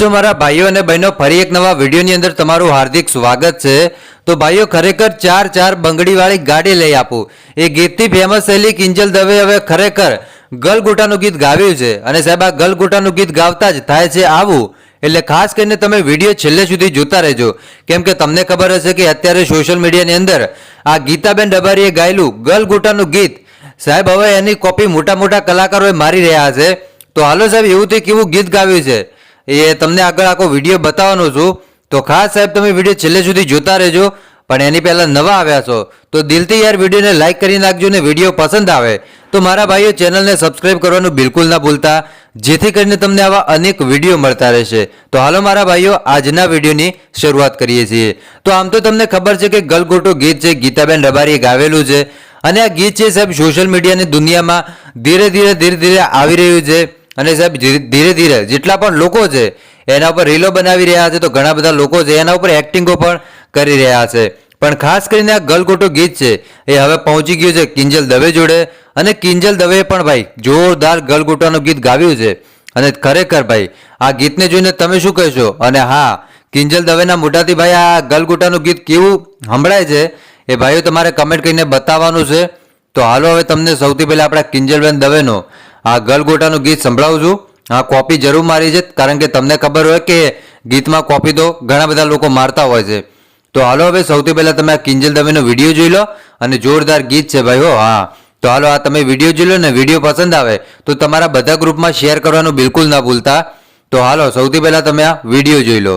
છો મારા ભાઈઓ અને બહેનો? ફરી એક નવા વિડીયોની અંદર તમારું હાર્દિક સ્વાગત છે. તો ભાઈઓ, ખરેખર ચાર ચાર બંગડીવાળી ગાડી લઈ આપું. એ ગીતથી ફેમસ થયેલી કિંજલ દવે હવે ખરેખર ગલગોટાનું ગીત ગાવ્યું છે. અને સાહેબ, આ ગલગોટાનું ગીત ગાવતા જ થાય છે આવું. એટલે ખાસ કરીને તમે વીડિયો છેલ્લે સુધી જોતા રહેજો. કેમ કે તમને ખબર હશે કે અત્યારે સોશિયલ મીડિયાની અંદર આ ગીતાબેન ડબારીએ ગાયેલું ગલગોટાનું ગીત. સાહેબ, હવે એની કોપી મોટા મોટા કલાકારોએ મારી રહ્યા છે. તો હાલો સાહેબ, એવું તે કેવું ગીત ગાવ્યું છે? એ તમને આગળ આખો વીડિયો બતાવવાનો છું. તો ખાસ સાહેબ, તમે વીડિયો છેલ્લે સુધી જોતા રહેજો. પણ એની પહેલાં નવા આવ્યા છો, તો દિલથી યાર વિડીયોને લાઇક કરી નાખજો ને વીડિયો પસંદ આવે. તો મારા ભાઈઓ ચેનલને સબસ્ક્રાઇબ કરવાનું બિલકુલ ના ભૂલતા. જેથી કરીને તમને આવા અનેક વીડિયો મળતા રહેશે. તો હાલો મારા ભાઈઓ, આજના વિડીયોની શરૂઆત કરીએ છીએ. તો આમ તો તમને ખબર છે કે ગલગોટો ગીત છે, ગીતાબેન રબારીએ ગાવેલું છે. અને આ ગીત છે સાહેબ સોશિયલ મીડિયાની દુનિયામાં ધીરે ધીરે ધીરે ધીરે આવી રહ્યું છે. અને સાહેબ, ધીરે- ધીરે જેટલા પણ લોકો છે, એના ઉપર રીલો બનાવી રહ્યા છે, તો ઘણા બધા લોકો છે, એના ઉપર એક્ટિંગો પણ કરી રહ્યા છે. પણ ખાસ કરીને આ ગલગોટો ગીત છે, એ હવે પહોંચી ગયું છે કિંજલ દવે જોડે. અને કિંજલ દવે પણ ભાઈ, જોરદાર ગલગોટાનું ગીત ગાવ્યું છે. અને ખરેખર ભાઈ, આ ગીતને જોઈને તમે શું કહેશો? અને હા, કિંજલ દવેના મોઢાથી ભાઈ આ ગલગોટાનું ગીત કેવું સંભળાય છે, એ ભાઈઓ તમારે કમેન્ટ કરીને બતાવવાનું છે. તો હાલો હવે તમને સૌથી પહેલાં આપણા કિંજલબેન દવેનો આ ગલગોટાનું ગીત સંભળાવું છું. આ કોપી જરૂર મારી છે, કારણ કે તમને ખબર હોય કે ગીતમાં કોપી તો ઘણા બધા લોકો મારતા હોય છે. તો હાલો હવે સૌથી પહેલાં તમે આ કિંજલ દવેનો વીડિયો જોઈ લો અને જોરદાર ગીત છે ભાઈ હો, હા. તો હાલો, આ તમે વીડિયો જોઈ લો ને, વીડિયો પસંદ આવે તો તમારા બધા ગ્રુપમાં શેર કરવાનું બિલકુલ ના ભૂલતા. તો હાલો, સૌથી પહેલાં તમે આ વીડિયો જોઈ લો.